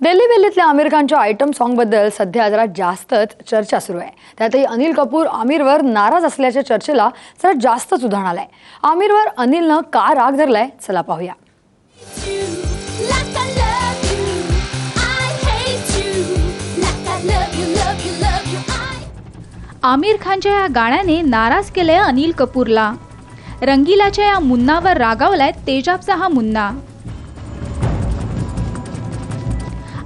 दिल्ली बेल्लीतल्या आमिर खानच्या आयटम सॉन्गबद्दल सध्या जरा जास्तच चर्चा सुरू आहे. त्यातही अनिल कपूर आमिरवर नाराज असल्याच्या चर्चेला जरा जास्तच उधाण आलंय. आमिरवर अनिलनं का राग धरलाय? चला पाहूया. आमिर खानच्या या गाण्याने नाराज केलंय अनिल कपूरला. रंगीलाच्या या मुन्नावर रागावलाय तेजाबचा हा मुन्ना.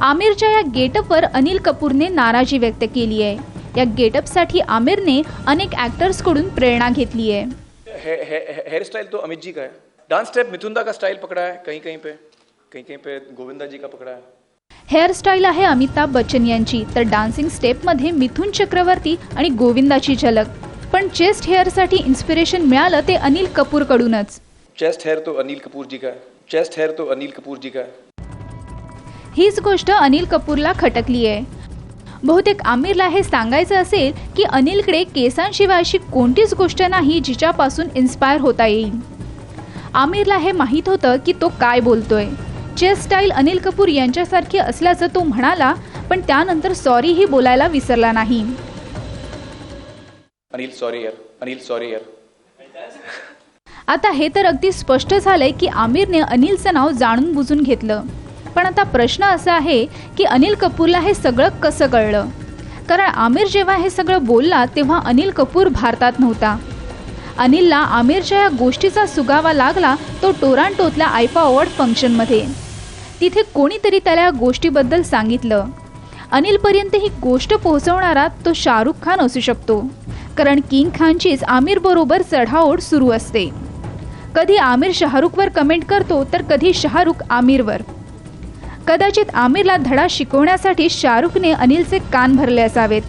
आमिरच्या या गेटअपवर अनिल कपूरने नाराजी व्यक्त केली आहे. या गेटअपसाठी आमिरने अनेक ॲक्टर्सकडून प्रेरणा घेतली आहे. हे- हे- हे- हेयर स्टाइल तो अमित जी का है डांस स्टेप मिथुंदा का स्टाइल पकड़ा है? कहीं कहीं पे कहीं कहीं पे गोविंदा जी का पकड़ा है. हेअरस्टाईल आहे अमिताभ बच्चन यांची. तर डान्सिंग स्टेपमध्ये मिथुन चक्रवर्ती आणि गोविंदाची झलक. पण चेस्ट हेअरसाठी इन्स्पिरेशन मिळालं ते अनिल कपूरकडूनच. चेस्ट हेयर तो अनिल कपूर जी का है चेस्ट हेयर तो अनिल कपूर जी का है हीच गोष्ट अनिल कपूरला खटकली आहे बहुतेक आमिरला हे सांगायचं असेल की अनिलकडे केसांशिवाय अशी कोणतीच गोष्ट नाही जिच्यापासून इन्स्पायर होता येईल. आमिरला हे माहीत होतं की तो काय बोलतोय. चेस स्टाईल अनिल कपूर यांच्यासारखी असल्याचं तो म्हणाला पण त्यानंतर सॉरीही बोलायला विसरला नाही. अनिल सॉरी यार. अनिल सॉरी यार. आता हे तर अगदी स्पष्ट झालंय की आमिरने अनिलचं नाव जाणून बुजून घेतलं. पण आता प्रश्न असा आहे की अनिल कपूरला हे सगळं कसं कळलं? कारण आमिर जेव्हा हे सगळं बोलला तेव्हा अनिल कपूर भारतात नव्हता. अनिलला आमिरच्या या गोष्टीचा सुगावा लागला तो टोरांटोतल्या आयफा अवॉर्ड फंक्शनमध्ये. तिथे कोणीतरी त्याला या गोष्टीबद्दल सांगितलं. अनिलपर्यंत ही गोष्ट पोहोचवणारा तो शाहरुख खान असू शकतो. कारण किंग खानचीच आमिरबरोबर चढाओढ सुरू असते. कधी आमिर शाहरुखवर कमेंट करतो तर कधी शाहरुख आमिरवर. कदाचित आमिरला धडा शिकवण्यासाठी शाहरुखने अनिलचे कान भरले असावेत.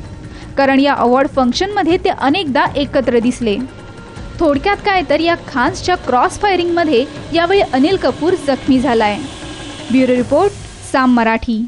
कारण या अवॉर्ड फंक्शनमध्ये ते अनेकदा एकत्र दिसले. थोडक्यात काय तर या खान्सच्या क्रॉस फायरिंगमध्ये यावेळी अनिल कपूर जखमी झालाय. Bureau report Saam Marathi.